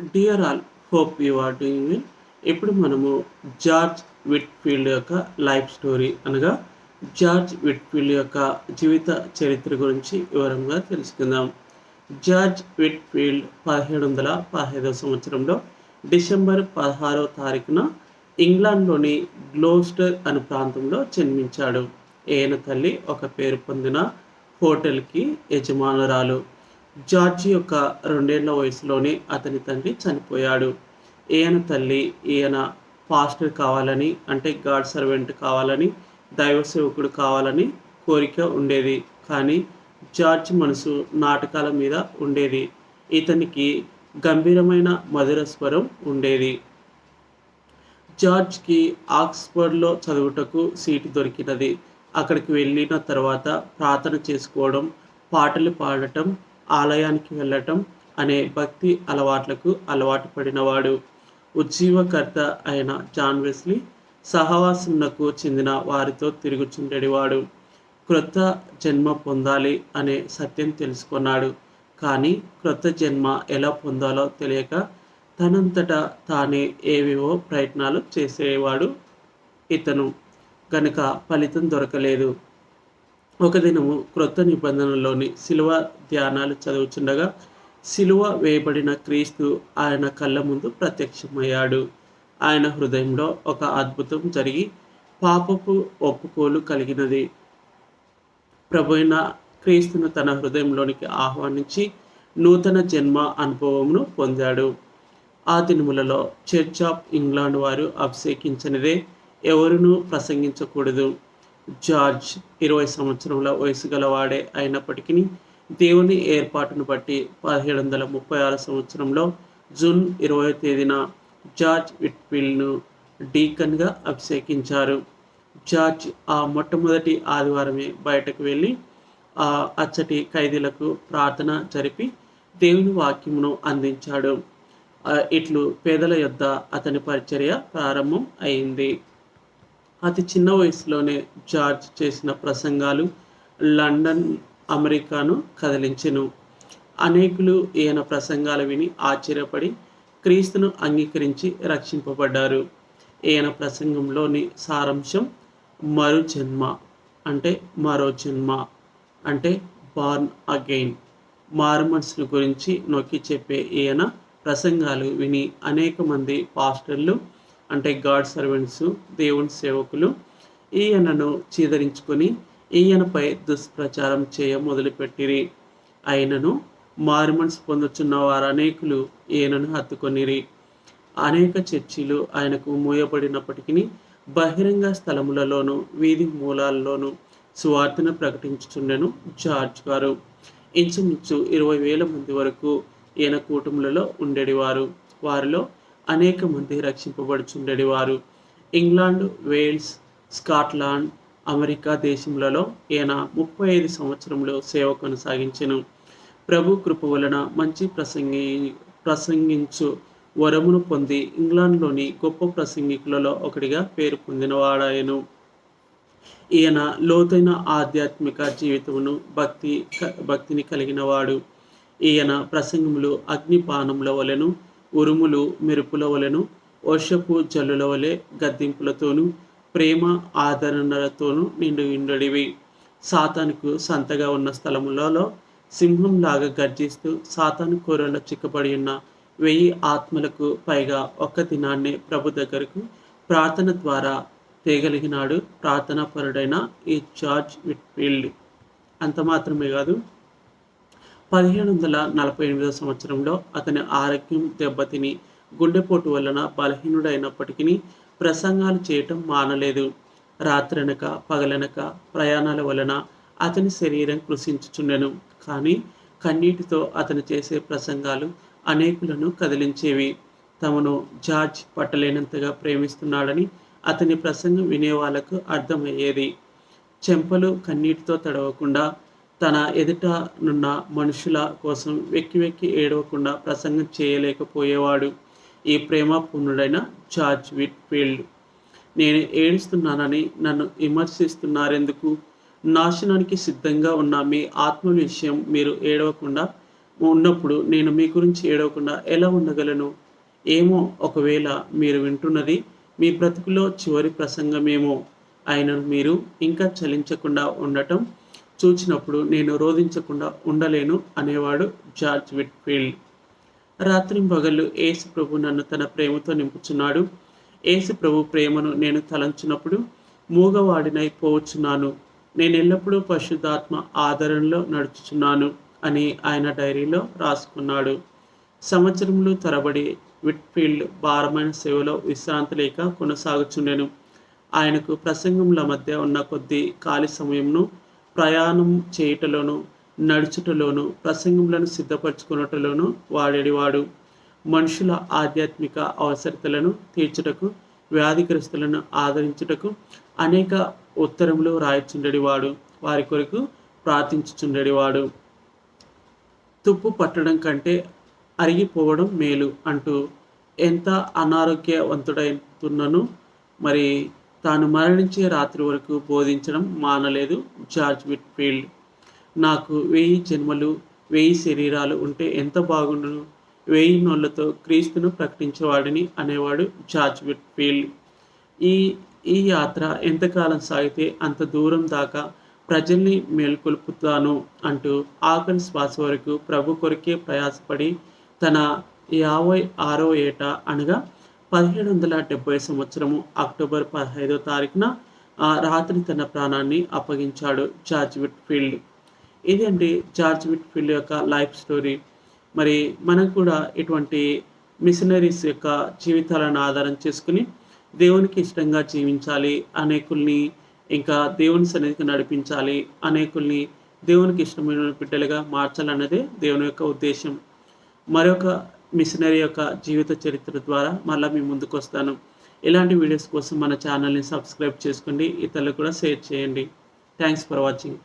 Dear all hope you are doing well ఇప్పుడు మనము George Whitefield యొక్క లైఫ్ స్టోరీ అనగా జార్జ్ విట్ఫీల్డ్ యొక్క జీవిత చరిత్ర గురించి వివరంగా తెలుసుకుందాం. జార్జ్ విట్ఫీల్డ్ పదిహేడు వందల పదహైదవ సంవత్సరంలో డిసెంబర్ పదహారవ తారీఖున ఇంగ్లాండ్లోని గ్లోస్టర్ అనే ప్రాంతంలో జన్మించాడు. ఈయన తల్లి ఒక పేరు పొందిన హోటల్కి యజమానురాలు. జార్జి యొక్క రెండేళ్ళ వయసులోనే అతని తండ్రి చనిపోయాడు. ఈయన తల్లి ఈయన పాస్టర్ కావాలని అంటే గాడ్ సర్వెంట్ కావాలని దైవ సేవకుడు కావాలని కోరిక ఉండేది. కానీ జార్జ్ మనసు నాటకాల మీద ఉండేది. ఇతనికి గంభీరమైన మధుర స్వరం ఉండేది. జార్జ్కి ఆక్స్ఫర్డ్లో చదువుటకు సీటు దొరికినది. అక్కడికి వెళ్ళిన తర్వాత ప్రార్థన చేసుకోవడం పాటలు పాడటం ఆలయానికి వెళ్ళటం అనే భక్తి అలవాట్లకు అలవాటు పడినవాడు. ఉజ్జీవకర్త అయిన జాన్ వెస్లీ సహవాసమునకు చెందిన వారితో తిరుగుచుండేవాడు. క్రొత్త జన్మ పొందాలి అనే సత్యం తెలుసుకున్నాడు. కానీ క్రొత్త జన్మ ఎలా పొందాలో తెలియక తనంతట తానే ఏవేవో ప్రయత్నాలు చేసేవాడు ఇతను. గనుక ఫలితం దొరకలేదు. ఒక దినము క్రొత్త నిబంధనలోని శిలువ ధ్యానాలు చదువుచుండగా శిలువ వేయబడిన క్రీస్తు ఆయన కళ్ళ ముందు ప్రత్యక్షమయ్యాడు. ఆయన హృదయంలో ఒక అద్భుతం జరిగి పాపపు ఒప్పుకోలు కలిగినది. ప్రభుైన క్రీస్తును తన హృదయంలోనికి ఆహ్వానించి నూతన జన్మ అనుభవమును పొందాడు. ఆ దినములలో చర్చ్ ఆఫ్ ఇంగ్లాండ్ వారు అభిషేకించనిదే ఎవరునూ ప్రసంగించకూడదు. జార్జ్ ఇరవై సంవత్సరముల వయసు గలవాడే అయినప్పటికీ దేవుని ఏర్పాటును బట్టి పదిహేడు వందల ముప్పై ఆరు సంవత్సరంలో జూన్ ఇరవై తేదీన జార్జ్ విట్విల్ను డీకన్గా అభిషేకించారు. జార్జ్ ఆ మొట్టమొదటి ఆదివారమే బయటకు వెళ్ళి ఆ అచ్చటి ఖైదీలకు ప్రార్థన జరిపి దేవుని వాక్యమును అందించాడు. ఇట్లు పేదల యొద్ద అతని పరిచర్య ప్రారంభం అయింది. అతి చిన్న వయసులోనే జార్జ్ చేసిన ప్రసంగాలు లండన్ అమెరికాను కదిలించెను. అనేకులు ఈయన ప్రసంగాలు విని ఆశ్చర్యపడి క్రీస్తును అంగీకరించి రక్షింపబడ్డారు. ఈయన ప్రసంగంలోని సారాంశం మరు జన్మ అంటే మరో జన్మ అంటే బార్న్ అగైన్. మార్మన్స్ను గురించి నొక్కి చెప్పే ఈయన ప్రసంగాలు విని అనేక మంది పాస్టర్లు అంటే గాడ్ సర్వెంట్స్ దేవుని సేవకులు ఈయనను చీదరించుకొని ఈయనపై దుష్ప్రచారం చేయ మొదలుపెట్టిరి. ఆయనను మారుమనసు పొందుచున్న వారు అనేకులు ఈయనను హత్తుకొనిరి. అనేక చర్చిలు ఆయనకు మూయబడినప్పటికీ బహిరంగ స్థలములలోనూ వీధి మూలాల్లోనూ సువార్తను ప్రకటించుచుండెను జార్జ్ గారు. ఇంచుమించు ఇరవై వేల మంది వరకు ఈయన కూటములలో ఉండేవారు వారిలో అనేక మంది రక్షింపబడుచుండేవారు ఇంగ్లాండ్ వేల్స్ స్కాట్లాండ్ అమెరికా దేశములలో ఈయన ముప్పై ఐదు సంవత్సరంలో సేవ కొనసాగించెను. ప్రభు కృప వలన మంచి ప్రసంగి ప్రసంగించు వరమును పొంది ఇంగ్లాండ్లోని గొప్ప ప్రసంగికులలో ఒకటిగా పేరు పొందినవాడాయను. ఈయన లోతైన ఆధ్యాత్మిక జీవితమును భక్తి భక్తిని కలిగినవాడు. ఈయన ప్రసంగములు అగ్నిపానముల వలెను ఉరుములు మెరుపుల వలెను వర్షపు జల్లుల వలె గద్దింపులతోనూ ప్రేమ ఆదరణలతోనూ నిండు నిండుడివి సాతానుకు సంతగా ఉన్న స్థలములలో సింహంలాగా గర్జిస్తూ సాతాను కూరలో చిక్కబడి ఉన్న వెయ్యి ఆత్మలకు పైగా ఒక్క దినాన్నే ప్రభు దగ్గరకు ప్రార్థన ద్వారా తేగలిగినాడు. ప్రార్థనాపరుడైన ఈ జార్జ్ విట్ఫీల్డ్. అంత మాత్రమే కాదు పదిహేను వందల నలభై ఎనిమిదవ సంవత్సరంలో అతని ఆరోగ్యం దెబ్బతిని గుండెపోటు వలన బలహీనుడైనప్పటికీ ప్రసంగాలు చేయటం మానలేదు. రాత్రనక పగలనక ప్రయాణాల వలన అతని శరీరం కృషించుచుండెను కానీ కన్నీటితో అతను చేసే ప్రసంగాలు అనేకులను కదిలించేవి. తమను జార్జ్ పట్టలేనంతగా ప్రేమిస్తున్నాడని అతని ప్రసంగం వినేవాళ్ళకు అర్థమయ్యేది. చెంపలు కన్నీటితో తడవకుండా తన ఎదుట నున్న మనుషుల కోసం వెక్కి వెక్కి ఏడవకుండా ప్రసంగం చేయలేకపోయేవాడు. ఈ ప్రేమ పూర్ణుడైన జార్జ్ విట్ఫీల్డ్. నేను ఏడుస్తున్నానని నన్ను విమర్శిస్తున్నారెందుకు? నాశనానికి సిద్ధంగా ఉన్న మీ ఆత్మ విషయం మీరు ఏడవకుండా ఉన్నప్పుడు నేను మీ గురించి ఏడవకుండా ఎలా ఉండగలను? ఏమో ఒకవేళ మీరు వింటున్నది మీ బ్రతుకులో చివరి ప్రసంగమేమో. అయినను మీరు ఇంకా చలించకుండా ఉండటం చూచినప్పుడు నేను రోధించకుండా ఉండలేను అనేవాడు జార్జ్ విట్ఫీల్డ్. రాత్రి పగళ్ళు ఏసు ప్రభు నన్ను తన ప్రేమతో నింపుచున్నాడు. ఏసు ప్రభు ప్రేమను నేను తలంచినప్పుడు మూగవాడినై పోవచ్చున్నాను నేను ఎల్లప్పుడూ పరిశుద్ధాత్మ ఆదరణలో నడుచుచున్నాను అని ఆయన డైరీలో రాసుకున్నాడు. సంవత్సరంలో తరబడి విట్ఫీల్డ్ భారమైన సేవలో విశ్రాంతి లేక కొనసాగుచుండెను. ఆయనకు ప్రసంగముల మధ్య ఉన్న కొద్ది ఖాళీ సమయంను ప్రయాణం చేయుటలోను నడుచుటలోను ప్రసంగములను సిద్ధపరచుకున్నటలోను వాడేవాడు మనుషుల ఆధ్యాత్మిక అవసరతలను తీర్చుటకు వ్యాధిగ్రస్తులను ఆదరించుటకు అనేక ఉత్తరములు రాయిచుండేవాడు వారి కొరకు ప్రార్థించుచుండేవాడు తుప్పు పట్టడం కంటే అరిగిపోవడం మేలు అంటూ ఎంత అనారోగ్యవంతుడైతున్నను మరి తాను మరణించే రాత్రి వరకు బోధించడం మానలేదు. George Whitefield. నాకు వెయ్యి జన్మలు వెయ్యి శరీరాలు ఉంటే ఎంత బాగుండును? వెయ్యి నోళ్ళతో క్రీస్తును ప్రకటించేవాడిని అనేవాడు జార్జ్ విట్ఫీల్డ్. ఈ ఈ యాత్ర ఎంతకాలం సాగితే అంత దూరం దాకా ప్రజల్ని మేల్కొల్పుతాను అంటూ ఆకలి శ్వాస వరకు ప్రభు కొరకే ప్రయాసపడి తన యాభై ఆరో ఏట అనగా పదిహేడు వందల డెబ్బై సంవత్సరము అక్టోబర్ పదహైదో తారీఖున రాత్రి తన ప్రాణాన్ని అప్పగించాడు జార్జ్ విట్ఫీల్డ్. ఇదండి జార్జ్ విట్ఫీల్డ్ యొక్క లైఫ్ స్టోరీ. మరి మనం కూడా ఇటువంటి మిషనరీస్ యొక్క జీవితాలను ఆధారం చేసుకుని దేవునికి ఇష్టంగా జీవించాలి అనేకుల్ని ఇంకా దేవుని సన్నిధికి నడిపించాలి అనేకుల్ని దేవునికి ఇష్టమైన బిడ్డలుగా మార్చాలన్నదే దేవుని యొక్క ఉద్దేశం. మరొక మిషనరీ యొక్క జీవిత చరిత్ర ద్వారా మళ్ళీ మీ ముందుకు వస్తాను. ఇలాంటి వీడియోస్ కోసం మన ఛానల్ని సబ్స్క్రైబ్ చేసుకోండి ఇతరులకు కూడా షేర్ చేయండి. Thanks for watching